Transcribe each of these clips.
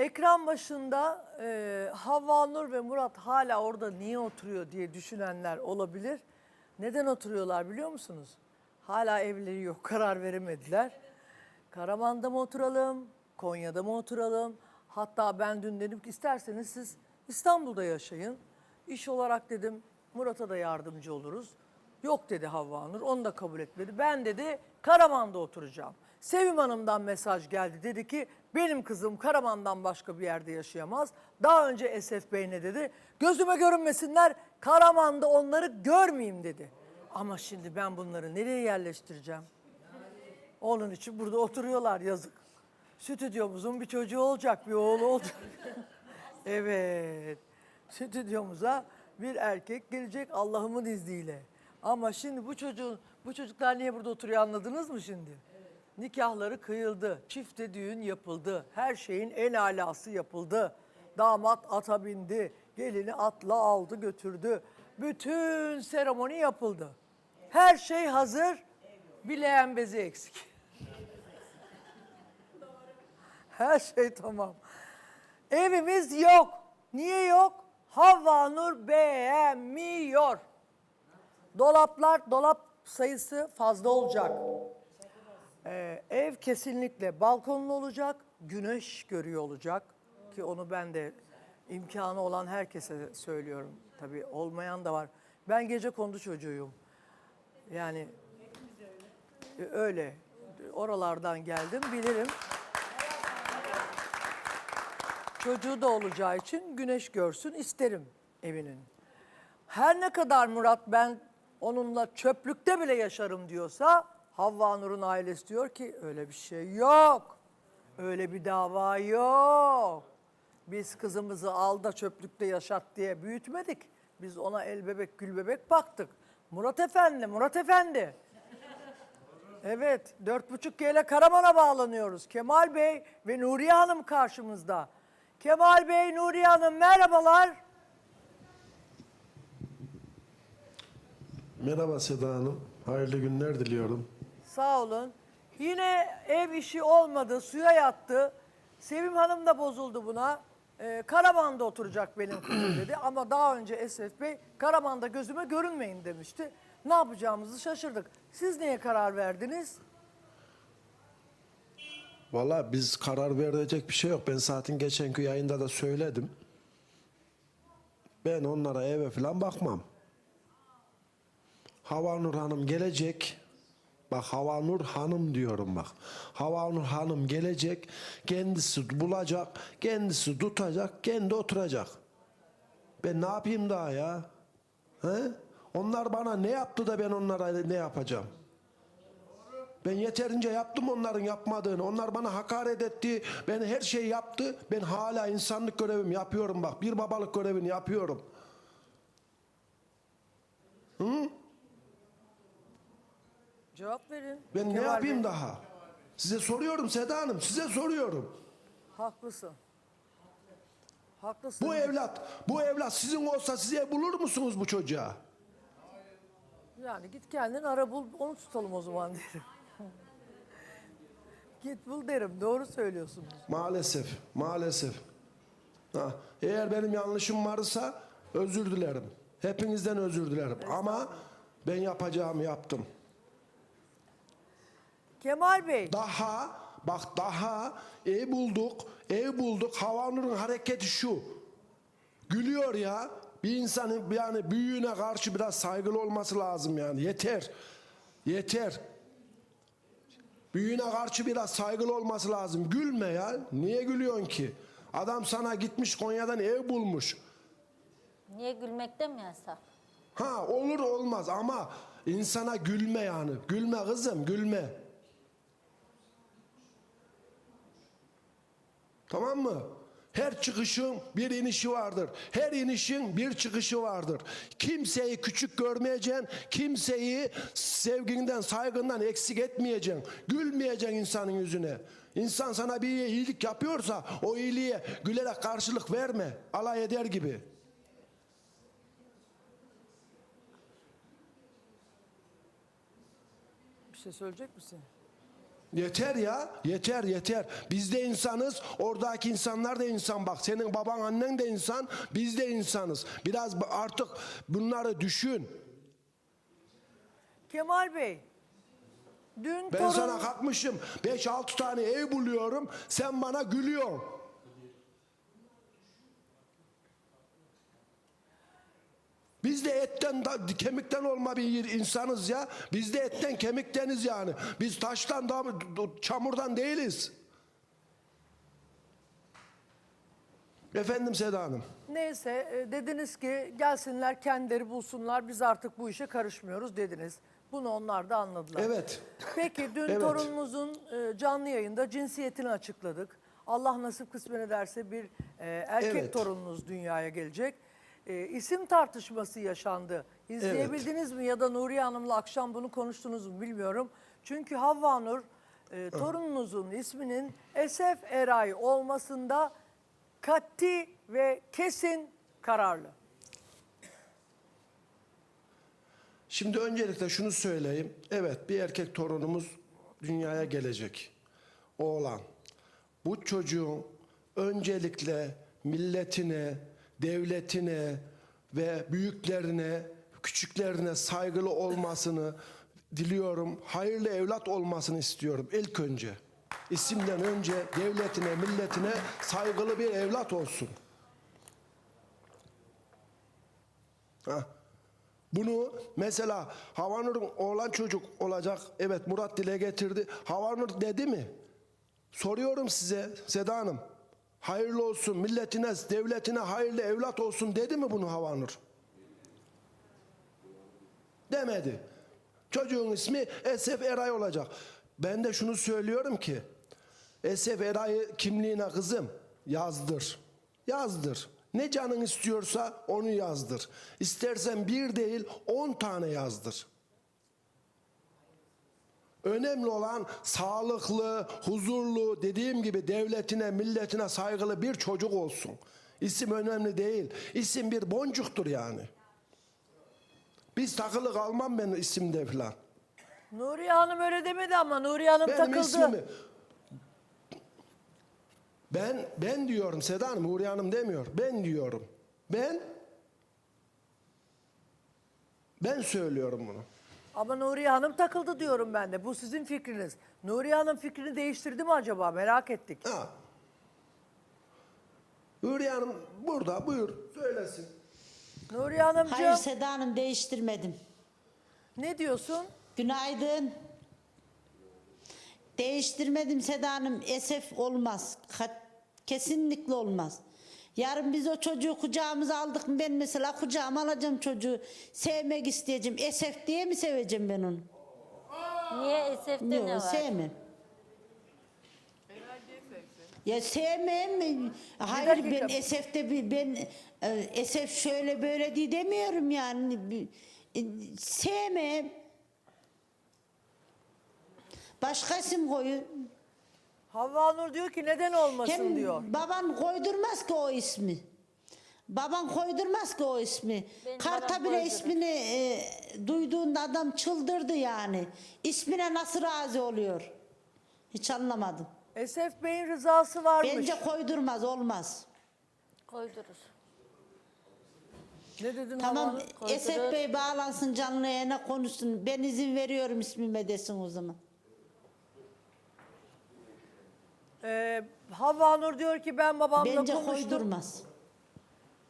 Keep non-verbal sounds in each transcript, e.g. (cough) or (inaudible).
Ekran başında e, Havva Nur ve Murat hala orada niye oturuyor diye düşünenler olabilir. Neden oturuyorlar biliyor musunuz? Hala evleri yok, (laughs) karar veremediler. Karaman'da mı oturalım, Konya'da mı oturalım? Hatta ben dün dedim ki isterseniz siz İstanbul'da yaşayın. İş olarak dedim Murat'a da yardımcı oluruz. Yok dedi Havva Nur, onu da kabul etmedi. Ben dedi Karaman'da oturacağım. Sevim Hanım'dan mesaj geldi. Dedi ki benim kızım Karaman'dan başka bir yerde yaşayamaz. Daha önce Esef Bey ne dedi? Gözüme görünmesinler, Karaman'da onları görmeyeyim dedi. Ama şimdi ben bunları nereye yerleştireceğim? Onun için burada oturuyorlar yazık. Stüdyomuzun bir çocuğu olacak, bir oğlu olacak. (laughs) evet. Stüdyomuza bir erkek gelecek Allah'ımın izniyle. Ama şimdi bu çocuğun bu çocuklar niye burada oturuyor anladınız mı şimdi? Nikahları kıyıldı, çifte düğün yapıldı, her şeyin en alası yapıldı. Damat ata bindi, gelini atla aldı götürdü. Bütün seremoni yapıldı. Her şey hazır, bir leğen bezi eksik. Her şey tamam. Evimiz yok. Niye yok? Havva Nur beğenmiyor. Dolaplar, dolap sayısı fazla olacak. Ee, ev kesinlikle balkonlu olacak, güneş görüyor olacak. Ki onu ben de imkanı olan herkese söylüyorum. Tabii olmayan da var. Ben gece kondu çocuğuyum. Yani e, öyle. Oralardan geldim, bilirim. Çocuğu da olacağı için güneş görsün isterim evinin. Her ne kadar Murat ben onunla çöplükte bile yaşarım diyorsa Havva Nur'un ailesi diyor ki öyle bir şey yok. Öyle bir dava yok. Biz kızımızı al da çöplükte yaşat diye büyütmedik. Biz ona el bebek gül bebek baktık. Murat Efendi, Murat Efendi. Evet, dört buçuk G ile Karaman'a bağlanıyoruz. Kemal Bey ve Nuriye Hanım karşımızda. Kemal Bey, Nuriye Hanım merhabalar. Merhaba Seda Hanım. Hayırlı günler diliyorum. Sağ olun. Yine ev işi olmadı, suya yattı. Sevim Hanım da bozuldu buna. Ee, Karaman'da oturacak benim kızım dedi. (clears throat) Ama daha önce Esef Bey Karaman'da gözüme görünmeyin demişti. Ne yapacağımızı şaşırdık. Siz neye karar verdiniz? Valla biz karar verecek bir şey yok. Ben zaten geçenki yayında da söyledim. Ben onlara eve falan bakmam. Havanur Hanım gelecek. Bak Havanur Hanım diyorum bak. Havanur Hanım gelecek. Kendisi bulacak. Kendisi tutacak. Kendi oturacak. Ben ne yapayım daha ya? He? Onlar bana ne yaptı da ben onlara ne yapacağım? Ben yeterince yaptım onların yapmadığını. Onlar bana hakaret etti. Ben her şeyi yaptı. Ben hala insanlık görevimi yapıyorum bak. Bir babalık görevini yapıyorum. Cevap verin. Ben ne Kemal yapayım Bey. daha? Size soruyorum Seda Hanım. Size soruyorum. Haklısın. Haklısın. Bu evlat, bu evlat sizin olsa size bulur musunuz bu çocuğa? Yani git kendin ara bul, onu tutalım o zaman derim. (laughs) git bul derim. Doğru söylüyorsunuz. Maalesef, maalesef. Ha, eğer benim yanlışım varsa özür dilerim. Hepinizden özür dilerim. Ama ben yapacağımı yaptım. Kemal Bey. Daha bak daha ev bulduk. Ev bulduk. Havanur'un hareketi şu. Gülüyor ya. Bir insanın yani büyüğüne karşı biraz saygılı olması lazım yani. Yeter. Yeter. Büyüğüne karşı biraz saygılı olması lazım. Gülme ya. Niye gülüyorsun ki? Adam sana gitmiş Konya'dan ev bulmuş. Niye gülmekte mi yasak? Ha olur olmaz ama insana gülme yani. Gülme kızım gülme. Tamam mı? Her çıkışın bir inişi vardır. Her inişin bir çıkışı vardır. Kimseyi küçük görmeyeceksin. Kimseyi sevginden, saygından eksik etmeyeceksin. Gülmeyeceksin insanın yüzüne. İnsan sana bir iyilik yapıyorsa o iyiliğe gülerek karşılık verme. Alay eder gibi. Bir şey söyleyecek misin? Yeter ya, yeter yeter. Biz de insanız, oradaki insanlar da insan. Bak senin baban annen de insan, biz de insanız. Biraz artık bunları düşün. Kemal Bey, dün Ben torun... sana kalkmışım 5-6 tane ev buluyorum, sen bana gülüyorsun. Biz de etten, da- kemikten olma bir insanız ya. Biz de etten, kemikteniz yani. Biz taştan, da, çamurdan değiliz. Efendim Seda Hanım. Neyse e, dediniz ki gelsinler kendileri bulsunlar biz artık bu işe karışmıyoruz dediniz. Bunu onlar da anladılar. Evet. Peki dün Evet. torunumuzun e, canlı yayında cinsiyetini açıkladık. Allah nasip kısmet ederse bir e, erkek Evet. torununuz dünyaya gelecek. E, isim tartışması yaşandı. İzleyebildiniz mi ya da Nuriye Hanım'la akşam bunu konuştunuz mu bilmiyorum. Çünkü Havva Nur e, torununuzun isminin Esef Eray olmasında kat'i ve kesin kararlı. Şimdi öncelikle şunu söyleyeyim. Evet bir erkek torunumuz dünyaya gelecek. Oğlan. Bu çocuğun öncelikle milletine, devletine ve büyüklerine, küçüklerine saygılı olmasını diliyorum. Hayırlı evlat olmasını istiyorum ilk önce. İsimden önce devletine, milletine saygılı bir evlat olsun. Ha. Bunu mesela Havanur'un oğlan çocuk olacak. Evet Murat dile getirdi. Havanur dedi mi? Soruyorum size Seda Hanım. Hayırlı olsun milletine, devletine hayırlı evlat olsun dedi mi bunu Havanur? Demedi. Çocuğun ismi Esef Eray olacak. Ben de şunu söylüyorum ki Esef Eray'ı kimliğine kızım yazdır. Yazdır. Ne canın istiyorsa onu yazdır. İstersen bir değil on tane yazdır. Önemli olan sağlıklı, huzurlu, dediğim gibi devletine, milletine saygılı bir çocuk olsun. İsim önemli değil. İsim bir boncuktur yani. Biz takılı kalmam ben isimde falan. Nuriye Hanım öyle demedi ama Nuriye Hanım Benim takıldı. ismimi ben ben diyorum Seda Hanım, Huriye Hanım demiyor. Ben diyorum. Ben ben söylüyorum bunu. Ama Nuriye Hanım takıldı diyorum ben de. Bu sizin fikriniz. Nuriye Hanım fikrini değiştirdi mi acaba? Merak ettik. Ha. Huriye Hanım burada buyur söylesin. Nuriye Hanımcığım Hayır Seda Hanım değiştirmedim. ne diyorsun? Günaydın. Değiştirmedim Seda Hanım. Esef olmaz. Ka- Kesinlikle olmaz. Yarın biz o çocuğu kucağımıza aldık mı ben mesela kucağıma alacağım çocuğu. Sevmek isteyeceğim. Esef diye mi seveceğim ben onu? Niye Esef'te ne Yok var? sevmem. Ya sevmem. Hayır ben Esef'te bir ben e, Esef şöyle böyle diye demiyorum yani. E, Sevmem. Başka isim koyun. Havva Nur diyor ki neden olmasın Hem diyor. baban koydurmaz ki o ismi. Baban koydurmaz ki o ismi. Benim Karta bile koydurur. ismini e, duyduğunda adam çıldırdı yani. İsmine nasıl razı oluyor? Hiç anlamadım. Esef Bey'in rızası varmış. Bence koydurmaz olmaz. Koydurur. Ne dedin Havva Tamam Nur? Esef Bey bağlansın canlı yayına konuşsun. Ben izin veriyorum ismime desin o zaman. Ee, Havva Nur diyor ki ben babamla Bence konuştum. koydurmaz.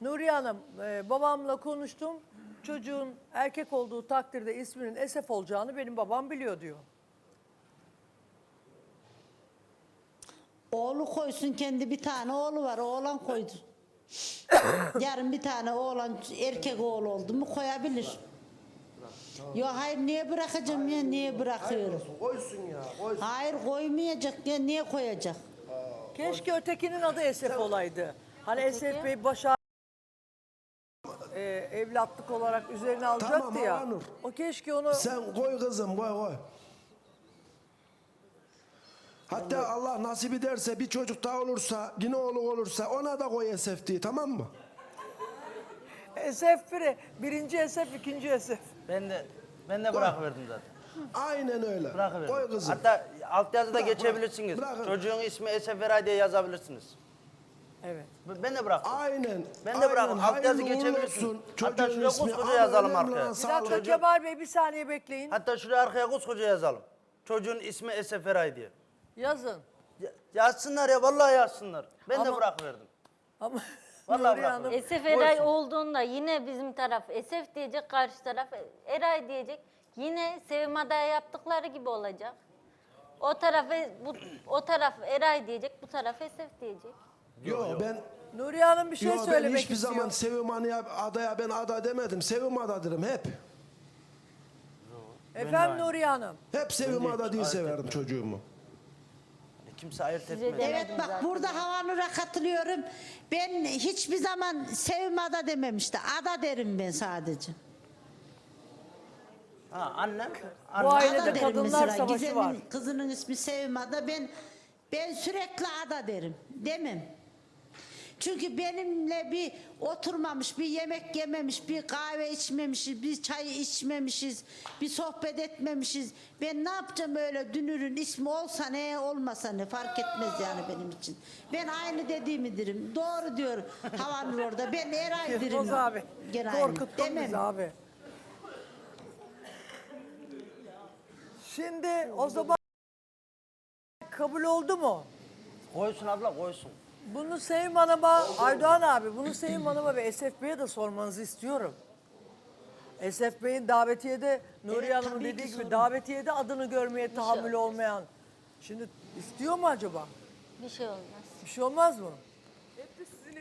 Nuriye Hanım e, babamla konuştum. Çocuğun erkek olduğu takdirde isminin Esef olacağını benim babam biliyor diyor. Oğlu koysun kendi bir tane oğlu var. Oğlan koydu. (coughs) Yarın bir tane oğlan erkek oğlu oldu mu koyabilir. Yok hayır niye bırakacağım ya niye bırakıyorum? Koysun ya koysun. Hayır koymayacak ya niye koyacak? Keşke ötekinin adı Esef olaydı. Hani Esef Bey başa e, evlatlık olarak üzerine alacaktı Tamam, ya. Havva Nur. O keşke onu Sen koy kızım koy koy. Hatta Allah nasip ederse bir çocuk daha olursa, yine oğlu olursa ona da koy Esef diye tamam mı? Esef biri. Birinci Esef, ikinci Esef. Ben de ben de bırakıverdim zaten. Aynen öyle. Bırakıverin. Koy kızım. Hatta altyazıda Bırak, geçebilirsiniz. bırak. Bırakın. Çocuğun ismi Esef Eray diye yazabilirsiniz. Evet. Ben de bıraktım. Aynen. Ben de aynen. Altyazı olsun. Hatta Çocuğun şuraya ismi koskoca yazalım arkaya. Bir dakika Kemal Bey bir saniye bekleyin. Hatta şuraya arkaya koskoca yazalım. Çocuğun ismi Esef Eray diye. Yazın. Ya- Yazsınlar ya vallahi yazsınlar. Ben de Ama- bırakıverdim. Ama Vallahi. Hanım Esef Eray olduğunda yine bizim taraf Esef diyecek, karşı taraf Eray diyecek. Yine Sevim Adaya yaptıkları gibi olacak. O taraf bu o taraf Eray diyecek, bu taraf Esef diyecek. Yok ben Nuriye Hanım bir şey Yo, ben söylemek hiçbir istiyor. zaman Sevim Anı'ya adaya ben ada demedim. Sevim ada dedim hep. Efendim Nuriye Hanım. Hep Sevim ada diye etmedim. çocuğumu. Kimse ayırt Size etmedi. Evet bak zaten. burada Havanur'a katılıyorum. Ben hiçbir zaman Sevim Ada dememişti. Ada derim ben sadece. Ha annem. Bu annem. ailede Ada derim kadınlar mesela. savaşı Gizem'in var. kızının ismi Sevim Ada. Ben ben sürekli Ada derim. Demem. Çünkü benimle bir oturmamış, bir yemek yememiş, bir kahve içmemişiz, bir çay içmemişiz, bir sohbet etmemişiz. Ben ne yapacağım öyle dünürün ismi olsa ne olmasa ne fark etmez yani benim için. Ben aynı dediğimi derim. Doğru diyor Havanur orada. Ben Eray derim. Yılmaz abi. Gene aynı. Korkuttun Demem. bizi abi. Şimdi o zaman kabul oldu mu? Koysun abla koysun. Bunu Sevim Hanım'a, Aydoğan abi bunu Sevim Hanım'a ve Esef Bey'e de sormanızı istiyorum. Esef Bey'in davetiyede Nuriye Evet, Hanım'ın tabii dediği gibi sorun. davetiyede adını görmeye tahammülü olmaz. olmayan. Şimdi istiyor mu acaba? Bir şey olmaz. Bir şey olmaz mı?